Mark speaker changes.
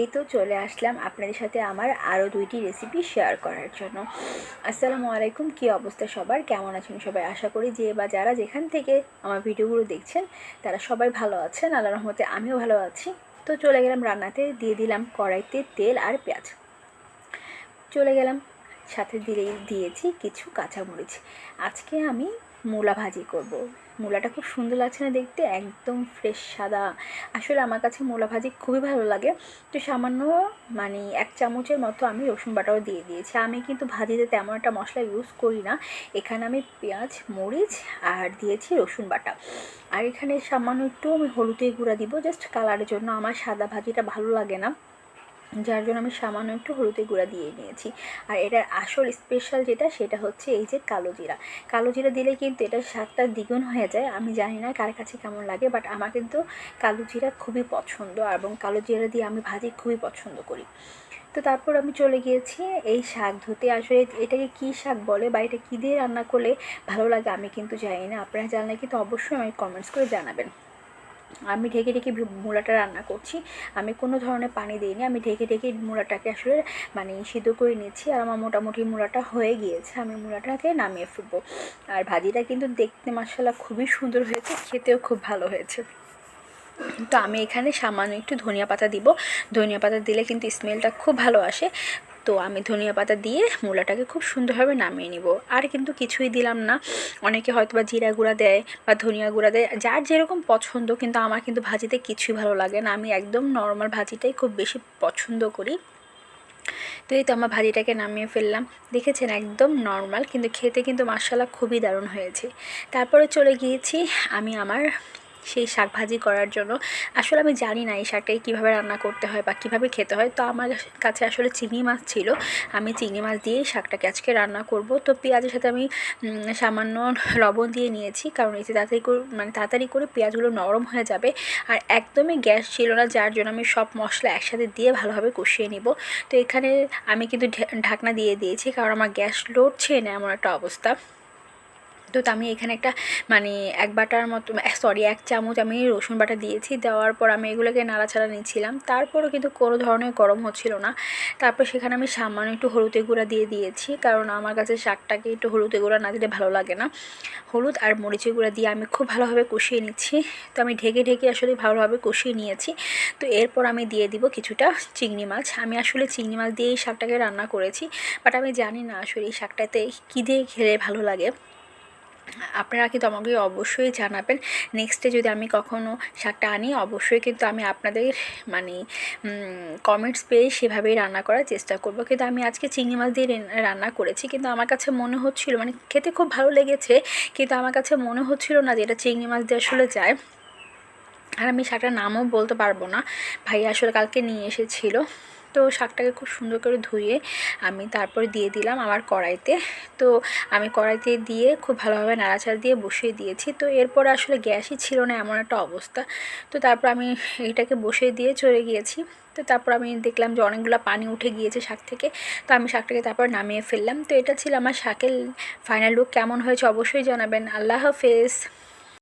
Speaker 1: এই তো চলে আসলাম আপনাদের সাথে আমার আরও দুইটি রেসিপি শেয়ার করার জন্য। আসসালামু আলাইকুম, কী অবস্থা সবার? কেমন আছেন সবাই? আশা করি যে বা যারা যেখান থেকে আমার ভিডিওগুলো দেখছেন, তারা সবাই ভালো আছেন। আল্লাহ রহমতে আমিও ভালো আছি। তো চলে গেলাম রান্নাতে, দিয়ে দিলাম কড়াইতে তেল আর পেঁয়াজ। চলে গেলাম, সাথে দিয়ে দিয়েছি কিছু কাঁচামরিচ। আজকে আমি মূলা ভাজি করব। মূলাটা খুব সুন্দর লাগছে না দেখতে, একদম ফ্রেশ সাদা। আসলে আমার কাছে মূলা ভাজি খুবই ভালো লাগে। তো সামান্য মানে এক চামচের মতো আমি রসুন বাটাও দিয়ে দিয়েছি। আমি কিন্তু ভাজিতে তেমন একটা মশলা ইউজ করি না। এখানে আমি পেঁয়াজ, মরিচ আর দিয়েছি রসুন বাটা। আর এখানে সামান্য একটু আমি হলুদের গুঁড়া দিব জাস্ট কালারের জন্য। আমার সাদা ভাজিটা ভালো লাগে না। যার জন্য আমি সামান্য একটু হলুদের গুঁড়া দিয়ে নিয়েছি। আর এটার আসল স্পেশাল যেটা, সেটা হচ্ছে এই যে কালো জিরা। কালো জিরা দিলে কিন্তু এটার স্বাদটা দ্বিগুণ হয়ে যায়। আমি জানি না কার কাছে কেমন লাগে বাট আমার কিন্তু কালো জিরা খুবই পছন্দ এবং কালো জিরা দিয়ে আমি ভাজি খুবই পছন্দ করি। তো তারপর আমি চলে গিয়েছি এই শাক ধুতে। আসলে এটাকে কী শাক বলে বা এটা কী দিয়ে রান্না করলে ভালো লাগে আমি কিন্তু জানি না। আপনারা জানলে কিন্তু অবশ্যই আমাকে কমেন্টস করে জানাবেন। আমি ঢেকে ঢেকে মূলাটা রান্না করছি। আমি কোনো ধরনের পানি দিইনি। আমি ঢেকে ঢেকে মূলাটাকে আসলে মানে সিদ্ধ করে নিচ্ছি আর আমার মোটামুটি মূলাটা হয়ে গিয়েছে। আমি মূলাটাকে নামিয়ে ফেলব। আর ভাজিটা কিন্তু দেখতে মশলা খুবই সুন্দর হয়েছে, খেতেও খুব ভালো হয়েছে। তো আমি এখানে সামান্য একটু ধনিয়া পাতা দিব। ধনিয়া পাতা দিলে কিন্তু স্মেলটা খুব ভালো আসে। তো আমি ধনিয়া পাতা দিয়ে মূলাটাকে খুব সুন্দরভাবে নামিয়ে নিব। আর কিন্তু কিছুই দিলাম না। অনেকে হয়তো বা জিরা গুঁড়া দেয় বা ধনিয়া গুঁড়া দেয়। যার যেরকম পছন্দ, কিন্তু আমার কিন্তু ভাজিতে কিছুই ভালো লাগে না। আমি একদম নর্মাল ভাজিটাই খুব বেশি পছন্দ করি। তো এই তো আমার ভাজিটাকে নামিয়ে ফেললাম। দেখেছেন? একদম নর্মাল কিন্তু খেতে কিন্তু মাসালা খুবই দারুণ হয়েছে। তারপরে চলে গিয়েছি আমি আমার সেই শাক ভাজি করার জন্য। আসলে আমি জানি না এই শাকটাকে কীভাবে রান্না করতে হয় বা কীভাবে খেতে হয়। তো আমার কাছে আসলে চিংড়ি মাছ ছিল। আমি চিংড়ি মাছ দিয়েই শাকটাকে আজকে রান্না করব। তো পেঁয়াজের সাথে আমি সামান্য লবণ দিয়ে নিয়েছি। কারণ এতে তাড়াতাড়ি করে মানে তাড়াতাড়ি করে পেঁয়াজগুলো নরম হয়ে যাবে। আর একদমই গ্যাস ছিল না, যার জন্য আমি সব মশলা একসাথে দিয়ে ভালোভাবে কষিয়ে নিব। তো এখানে আমি কিন্তু ঢাকনা দিয়ে দিয়েছি। কারণ আমার গ্যাস লড়ছে না এমন একটা অবস্থা। তো আমি এখানে একটা মানে এক বাটার মতো সরি এক চামচ আমি রসুন বাটা দিয়েছি। দেওয়ার পর আমি এগুলোকে নাড়াচাড়া নিচ্ছিলাম। তারপরও কিন্তু কোনো ধরনের গরম হচ্ছিল না। তারপর সেখানে আমি সামান্য একটু হলুদের গুঁড়া দিয়ে দিয়েছি। কারণ আমার কাছে শাকটাকে একটু হলুদের গুঁড়া না দিলে ভালো লাগে না। হলুদ আর মরিচের গুঁড়া দিয়ে আমি খুব ভালোভাবে কষিয়ে নিচ্ছি। তো আমি ঢেকে ঢেকে আসলে ভালোভাবে কষিয়ে নিয়েছি। তো এরপর আমি দিয়ে দিব কিছুটা চিংড়ি মাছ। আমি আসলে চিংড়ি মাছ দিয়ে এই শাকটাকে রান্না করেছি। বাট আমি জানি না আসলে এই শাকটাতে কী দিয়ে খেলে ভালো লাগে। আপনারা কিন্তু আমাকে অবশ্যই জানাবেন। নেক্সটে যদি আমি কখনও শাকটা আনি, অবশ্যই কিন্তু আমি আপনাদের মানে কমেন্টস পেয়ে সেভাবেই রান্না করার চেষ্টা করব। কিন্তু আমি আজকে চিংড়ি মাছ দিয়ে রান্না করেছি। কিন্তু আমার কাছে মনে হচ্ছিল মানে খেতে খুব ভালো লেগেছে, কিন্তু আমার কাছে মনে হচ্ছিল না যে এটা চিংড়ি মাছ দিয়ে আসলে যায়। আর আমি শাকটার নামও বলতে পারব না। ভাই আসলে কালকে নিয়ে এসেছিল। তো শাকটাকে খুব সুন্দর করে ধুয়ে আমি তারপরে দিয়ে দিলাম আমার কড়াইতে। তো আমি কড়াইতে দিয়ে খুব ভালোভাবে নাড়াচাড়া দিয়ে বসিয়ে দিয়েছি। তো এরপর আসলে গ্যাসই ছিল না এমন একটা অবস্থা। তো তারপর আমি এটাকে বসিয়ে দিয়ে চলে গিয়েছি। তো তারপর আমি দেখলাম যে অনেকগুলো পানি উঠে গিয়েছে শাক থেকে। তো আমি শাকটাকে তারপর নামিয়ে ফেললাম। তো এটা ছিল আমার শাকের ফাইনাল লুক কেমন হয়েছে অবশ্যই জানাবেন। আল্লাহ হাফেজ।